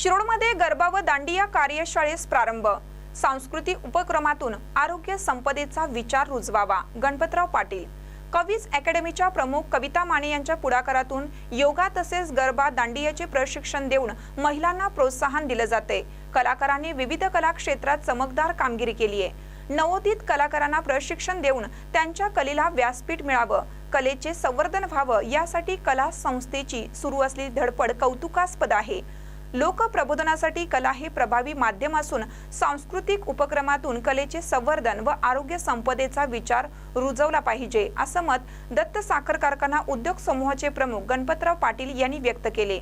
शिरोडमध्ये गरबा व दांडिया कार्यशाळेस प्रारंभ. सांस्कृतिक उपक्रमातून आरोग्य संपदेचा विचार रुजवावा गणपतराव पाटील. कवीज अकॅडमीच्या प्रमुख कविता माने यांच्या पुढाकारातून योगा तसेच गरबा दांडियाचे प्रशिक्षण देऊन महिलांना प्रोत्साहन दिलं जाते. कलाकारांनी विविध कला क्षेत्रात चमकदार कामगिरी केली आहे. नवोदित कलाकारांना प्रशिक्षण देऊन त्यांच्या कलेला व्यासपीठ मिळावं. कलेचे संवर्धन व्हावं यासाठी कला संस्थेची सुरू असलेली धडपड कौतुकास्पद आहे. लोकप्रबोधनासाठी कला हे प्रभावी माध्यम असून सांस्कृतिक उपक्रमातून कलेचे संवर्धन व आरोग्य संपदेचा विचार रुजवला पाहिजे असं मत दत्त साखर कारखाना उद्योग समूहाचे प्रमुख गणपतराव पाटील यांनी व्यक्त केले.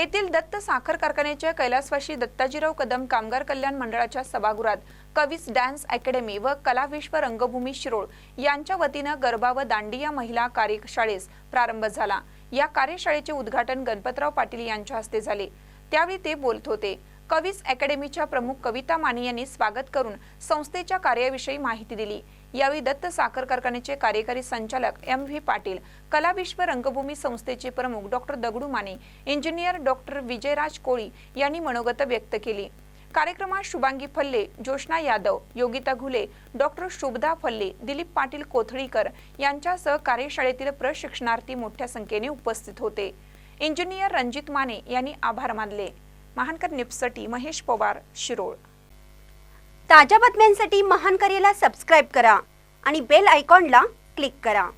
येथील दत्त साखर कारखान्याच्या कैलासवाशी दत्ताजीराव कदम कामगार कल्याण मंडळाच्या सभागृहात कवीस डान्स अकॅडमी व कलाविश्व रंगभूमी शिरोळ यांच्या वतीनं गरबा व दांडिया महिला कार्यशाळेस प्रारंभ झाला. या कार्यशाळेचे उद्घाटन गणपतराव पाटील यांच्या हस्ते झाले. त्यावेळी ते बोलत होते. कवीज अकॅडमीच्या प्रमुख कविता माने यांनी स्वागत करून संस्थेच्या कार्याविषयी माहिती दिली. यावेळी दत्त साखर कारखान्याचे कार्यकारी संचालक एम व्ही पाटील कलाविश्व रंगभूमी संस्थेचे प्रमुख doctor Dagdu Mane engineer doctor Vijayraj Koli यांनी मनोगत व्यक्त केली. कार्यक्रमात शुभांगी फल्ले जोशना यादव योगिता घुले डॉक्टर शुभदा फल्ले दिलीप पाटील कोथळीकर यांच्यासह कार्यशाळेतील प्रशिक्षणार्थी मोठ्या संख्येने उपस्थित होते. इंजिनियर रणजित माने यांनी आभार मानले. महानकर निप्सटी महेश पवार शिरोळ. ताज्या बातम्यांसाठी महानकरेला सबस्क्राईब करा आणि बेल आयकॉनला क्लिक करा.